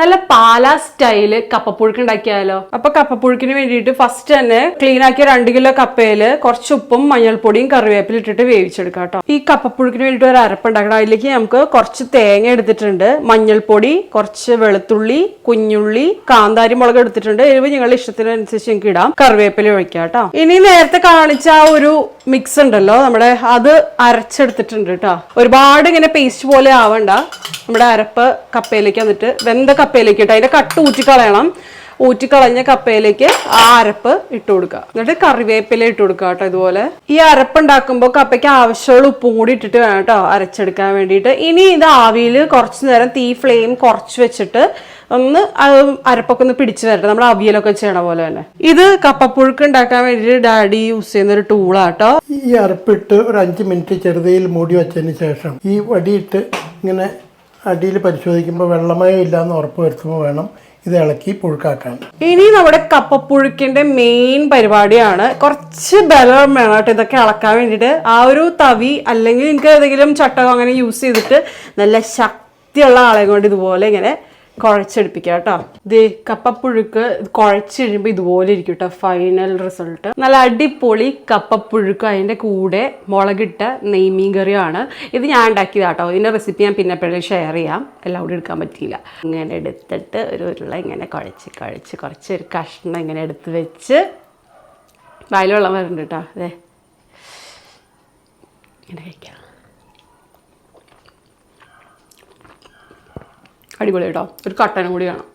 നല്ല പാല സ്റ്റൈൽ കപ്പപ്പുഴുക്ക് ഉണ്ടാക്കിയാലോ? അപ്പൊ കപ്പപ്പുഴുക്കിന് വേണ്ടിയിട്ട് ഫസ്റ്റ് തന്നെ ക്ലീൻ ആക്കിയ രണ്ട് കിലോ കപ്പയിൽ കുറച്ച് ഉപ്പും മഞ്ഞൾപ്പൊടിയും കറിവേപ്പില ഇട്ടിട്ട് വേവിച്ചെടുക്കാം കേട്ടോ. ഈ കപ്പപ്പുഴുക്കിന് വേണ്ടിയിട്ട് ഒരു അരപ്പ് ഉണ്ടാക്കണം. അതിലേക്ക് നമുക്ക് കുറച്ച് തേങ്ങ എടുത്തിട്ടുണ്ട്. മഞ്ഞൾപ്പൊടി കുറച്ച് വെളുത്തുള്ളി കുഞ്ഞുള്ളി കാന്താരി മുളക് എടുത്തിട്ടുണ്ട്. എരിവ് നിങ്ങളുടെ ഇഷ്ടത്തിനനുസരിച്ച് നിങ്ങൾക്ക് ഇടാം. കറിവേപ്പില ഒഴിക്കാം കേട്ടോ. ഇനി നേരത്തെ കാണിച്ച ആ ഒരു മിക്സ് ഉണ്ടല്ലോ. നമ്മുടെ അത് അരച്ചെടുത്തിട്ടുണ്ട് കേട്ടോ. ഒരുപാട് ഇങ്ങനെ പേസ്റ്റ് പോലെ ആവണ്ട. നമ്മുടെ അരപ്പ് കപ്പയിലേക്ക് വന്നിട്ട് വെന്ത കപ്പയിലേക്ക് ഇട്ട് അതിന്റെ കട്ട് ഊറ്റിക്കളയണം ഊറ്റിക്കളഞ്ഞ കപ്പയിലേക്ക് ആ അരപ്പ് ഇട്ട് കൊടുക്കുക. എന്നിട്ട് കറിവേപ്പില ഇട്ട് കൊടുക്കുക കേട്ടോ ഇതുപോലെ. ഈ അരപ്പ് ഉണ്ടാക്കുമ്പോൾ കപ്പയ്ക്ക് ആവശ്യമുള്ള ഉപ്പും കൂടി ഇട്ടിട്ട് വേണം കേട്ടോ അരച്ചെടുക്കാൻ വേണ്ടിയിട്ട്. ഇനി ഇത് ആവിയിൽ കുറച്ചു നേരം തീ ഫ്ലെയിം കുറച്ച് വെച്ചിട്ട് ഒന്ന് അരപ്പൊക്കെ ഒന്ന് പിടിച്ചു വരട്ടെ. നമ്മൾ അവിയലൊക്കെ ചെയ്യണ പോലെ തന്നെ. ഇത് കപ്പപ്പുഴുക്ക് ഉണ്ടാക്കാൻ വേണ്ടിയിട്ട് ഡാഡി യൂസ് ചെയ്യുന്ന ഒരു ടൂളാട്ടോ ഈ അരപ്പിട്ട് ഒരു അഞ്ച് മിനിറ്റ് ചെറുതയിൽ മൂടി വെച്ചതിന് ശേഷം ഈ വടിയിട്ട് ഇങ്ങനെ അടിയിൽ പരിശോധിക്കുമ്പോൾ വെള്ളമയം ഇല്ലാന്ന് ഉറപ്പ് വരുത്തുമ്പോൾ വേണം ഇത് ഇളക്കി പുഴുക്കാക്കാൻ. ഇനി നമ്മുടെ കപ്പപ്പുഴുക്കിന്റെ മെയിൻ പരിപാടിയാണ്. കുറച്ച് ബലം വേണം കേട്ടോ ഇതൊക്കെ ഇളക്കാൻ വേണ്ടിയിട്ട്. ആ ഒരു തവി അല്ലെങ്കിൽ നിങ്ങൾക്ക് ഏതെങ്കിലും ചട്ടകം അങ്ങനെ യൂസ് ചെയ്തിട്ട് നല്ല ശക്തിയുള്ള ആളെ കൊണ്ട് ഇതുപോലെ ഇങ്ങനെ കുഴച്ചെടുപ്പിക്കുക കേട്ടോ. ഇത് കപ്പപ്പുഴുക്ക് കുഴച്ച് കഴിയുമ്പോൾ ഇതുപോലെ ഇരിക്കും കേട്ടോ ഫൈനൽ റിസൾട്ട് നല്ല അടിപൊളി കപ്പപ്പുഴുക്ക് അതിന്റെ കൂടെ മുളകിട്ട നെയ്മീൻ കറിയാണ്. ഇത് ഞാൻ ഉണ്ടാക്കിയതാ കേട്ടോ. ഇതിന്റെ റെസിപ്പി ഞാൻ പിന്നെ എപ്പോഴും ഷെയർ ചെയ്യാം. എല്ലാം കൂടി എടുക്കാൻ പറ്റിയില്ല. ഇങ്ങനെ എടുത്തിട്ട് ഒരു ഉരുള ഇങ്ങനെ കുഴച്ച് കുഴച്ച് കുറച്ച് ഒരു കഷ്ണം ഇങ്ങനെ എടുത്ത് വെച്ച് വായിൽ വെള്ളം വരുന്നുണ്ട് കേട്ടോ. അതെ ഇങ്ങനെ കഴിക്കാം. അടിപൊളി കേട്ടോ ഒരു കട്ടനും കൂടി വേണം.